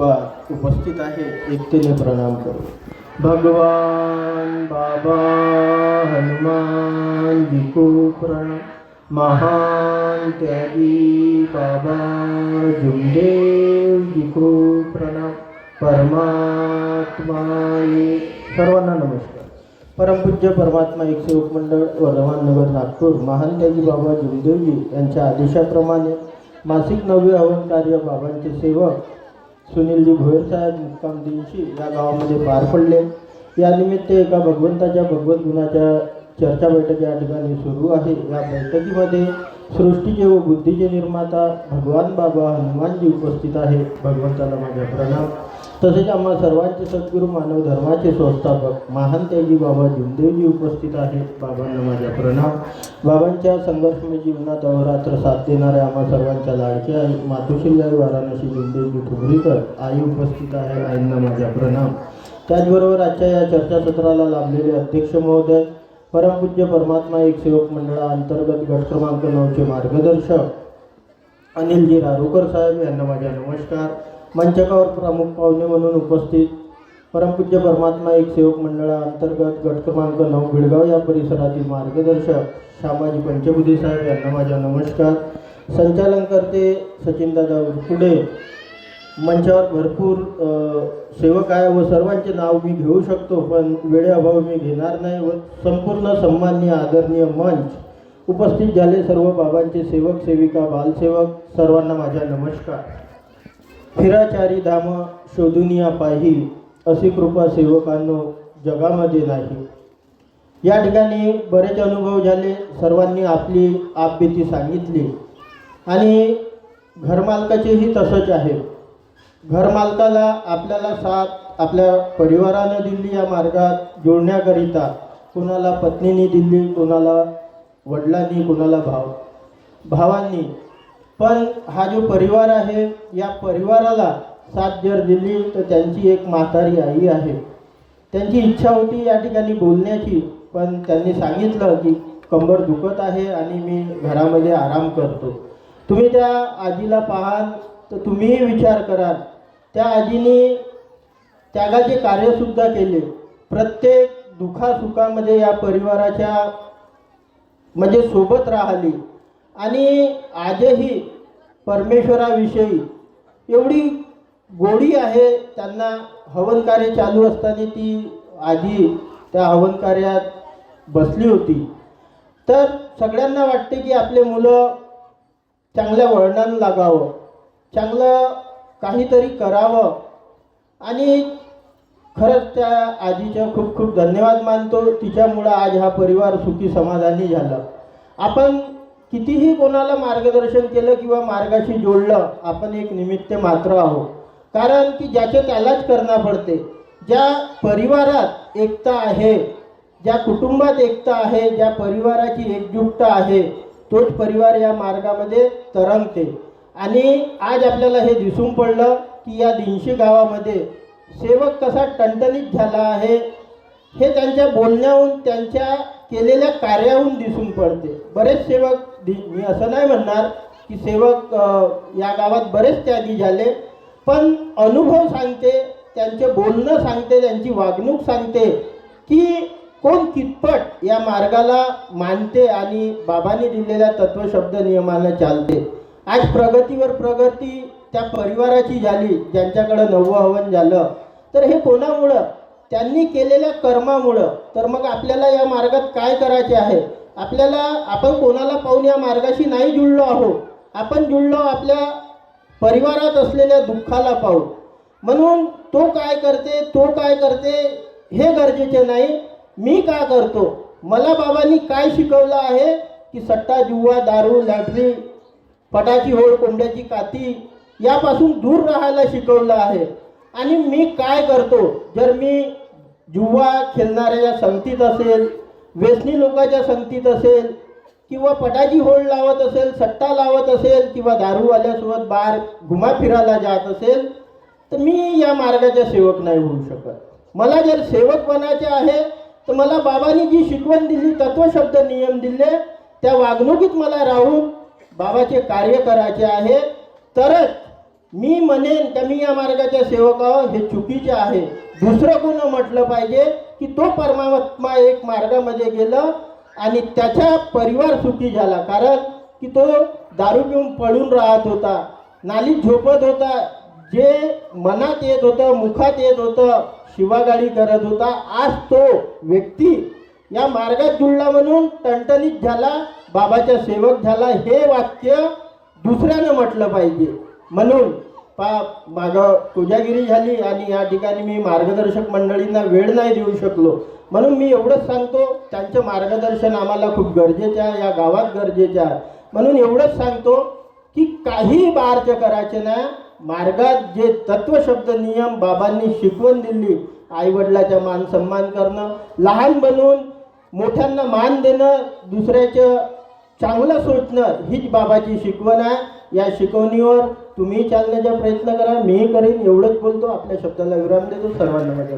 उपस्थित आहे एकतेने प्रणाम करू. भगवान बाबा हनुमान विको प्रणाम महान त्यागी बाबा जुमदेव विकू प्रणाम परमात्मा सर्वांना नमस्कार. परमपूज्य परमात्मा एक सेवक मंडळ वर्धमाननगर नागपूर. महान त्यागी बाबा जुमदेवजी यांच्या आदेशाप्रमाणे मासिक नववे हवन कार्य बाबांचे सेवक सुनीलजी भोयर साहेब मुक्काम दिनशी या गावामध्ये पार पडले. यानिमित्त एका भगवंताच्या भगवत गुणाच्या चर्चा बैठक या ठिकाणी सुरू आहे. या बैठकीमध्ये सृष्टीचे व बुद्धीचे निर्माता भगवान बाबा हनुमानजी उपस्थित आहे भगवंताला माझा प्रणाम. तसेच आम्हा सर्वांचे सद्गुरू मानव धर्माचे संस्थापक महान त्याजी बाबा जुमदेवजी उपस्थित आहेत. बाबांना माझा प्रणाम. बाबांच्या संघर्षमय जीवनात अहोरात्र साथ देणाऱ्या आम्हा सर्वांच्या लाडके आई मातोश्रीलाई वाराणसी जुमदेवजी ठुमरीकर आई उपस्थित आहे. आईंना माझा प्रणाम. त्याचबरोबर आजच्या या चर्चासत्राला लाभलेले अध्यक्ष महोदय परमपूज्य परमात्मा एक सेवक मंडळाअंतर्गत गट क्रमांक नऊचे मार्गदर्शक अनिलजी रारोकर साहेब यांना माझा नमस्कार. मंचकावर प्रमुख पाहुणे म्हणून उपस्थित परमपूज्य परमात्मा एक सेवक मंडळाअंतर्गत गट क्रमांक नऊ बिळगाव या परिसरातील मार्गदर्शक श्यामाजी पंचबुधी साहेब यांना माझा नमस्कार. संचालनकर्ते सचिनदादा उरकुडे मंचावर भरपूर सेवक आहे व सर्वांचे नाव मी घेऊ शकतो पण वेळेअभाव मी घेणार नाही व संपूर्ण सन्माननीय आदरणीय मंच उपस्थित झाले सर्व बाबांचे सेवक सेविका बालसेवक सर्वांना माझा नमस्कार. फिराचारी धाम शोधुनिया पाही अशी कृपा सेवकांनो जगामध्ये नाही. या ठिकाणी बरेच अनुभव झाले सर्वांनी आपली आपबीती सांगितली. आणि घरमालकाचेही तसंच आहे. घरमालकाला आपल्याला साथ आपल्या परिवारानं दिली या मार्गात जोडण्याकरिता कोणाला पत्नीने दिली कोणाला वडिलांनी कोणाला भाव भावांनी पण हा जो परिवार आहे या परिवाराला साथ जर दिली तर त्यांची एक म्हातारी आई आहे. त्यांची इच्छा होती या ठिकाणी बोलण्याची पण त्यांनी सांगितलं की कंबर दुखत आहे आणि मी घरामध्ये आराम करतो. तुम्ही त्या आजीला पाहाल तर तुम्हीही विचार कराल. त्या आजीने त्यागाचे कार्यसुद्धा केले. प्रत्येक दुखासुखामध्ये या परिवाराच्या म्हणजे सोबत राहिली. आणि आजही परमेश्वराविषयी एवढी गोडी आहे त्यांना हवन कार्य चालू असताना ती आजी त्या हवन कार्यात बसली होती. तर सगळ्यांना वाटते की आपले मुलं चांगल्या वळणानं लागावं चांगलं काहीतरी करावं. आणि खरंच त्या आजीचं खूप खूप धन्यवाद मानतो. तिच्यामुळं आज हा परिवार सुखी समाधानी झाला. आपण कितीही कोणाला मार्गदर्शन केलं किंवा मार्गाशी जोडलं आपण एक निमित्त मात्र आहोत. कारण की ज्याचे त्यालाच करणं पडते. ज्या परिवारात एकता आहे ज्या कुटुंबात एकता आहे ज्या परिवाराची एकजुटता आहे तोच परिवार या मार्गामध्ये तरंगते. आणि आज आपल्याला हे दिसून पडलं की या दिनशी गावामध्ये सेवक कसा टणटणीत झाला आहे हे त्यांच्या बोलण्याहून त्यांच्या केलेल्या कार्याहून दिसून पडते. बरेच सेवक मी असं नाही म्हणणार की सेवक या गावात बरेच त्यागी झाले पण अनुभव सांगते त्यांचे बोलणं सांगते त्यांची वागणूक सांगते की कोण कितपट या मार्गाला मानते आणि बाबांनी दिलेल्या तत्वशब्द नियमानं चालते. आज प्रगतीवर प्रगती त्या परिवाराची झाली ज्यांच्याकडं नववं हवन झालं तर हे कोणामुळं? त्यांनी केलेल्या कर्मामुळं तर मग आपल्याला या मार्गात काय करायचे आहे? आपल्याला आपण कोणाला पाहून या मार्गाशी नाही जुळलो आहोत? आपण जुळलो आपल्या परिवारात असलेल्या दुःखाला पाहून. म्हणून तो काय करते तो काय करते हे गरजेचे नाही. मी का करतो? मला बाबांनी काय शिकवलं आहे? की सट्टा जुवा दारू लॅटरी पटाची होळ कोंबड्याची काती यापासून दूर राहायला शिकवलं आहे. आणि मी काय करतो? जर मी जुवा खेळणाऱ्याच्या संगतीत असेल व्यसनी लोकांच्या संगतीत असेल किंवा पटाची होळ लावत असेल सट्टा लावत असेल किंवा दारूवाल्यासोबत बाहेर घुमा फिरायला जात असेल तर मी या मार्गाचा सेवक नाही होऊ शकत. मला जर सेवक बनायचे आहे तर मला बाबांनी जी शिकवण दिली तत्वशब्द नियम दिले त्या वागणुकीत मला राहून बाबाचे कार्य करायचे आहे तरच मी म्हणेन का मी या मार्गाच्या सेवक हे चुकीचे आहे. दुसरं कोण म्हटलं पाहिजे की तो परमात्मा एक मार्गामध्ये गेलं आणि त्याचा परिवार सुखी झाला. कारण की तो दारू पिऊन पडून राहत होता. नालीत झोपत होता. जे मनात येत होतं मुखात येत होतं शिवागाडी करत होता आज तो व्यक्ती या मार्गात जुळला म्हणून टणटणीत झाला बाबाचा सेवक झाला हे वाक्य दुसऱ्यानं म्हटलं पाहिजे. म्हणून पा माग पूजागिरी झाली आणि या ठिकाणी मी मार्गदर्शक मंडळींना वेळ नाही देऊ शकलो. म्हणून मी एवढंच सांगतो त्यांचं मार्गदर्शन आम्हाला खूप गरजेचं आहे या गावात गरजेचं आहे. म्हणून एवढंच सांगतो की काही बारचं करायचे ना मार्गात जे तत्वशब्द नियम बाबांनी शिकवण दिली आईवडिलाचा मान सन्मान करणं लहान बनून मोठ्यांना मान देणं दुसऱ्याचं चांगलं सोचणं हीच बाबाची शिकवण आहे. या शिकवणीवर तुम्ही चालण्याचा प्रयत्न करा. मीही करेन एवढंच बोलतो. आपल्या शब्दाला विराम देतो. सर्वांना माझ्या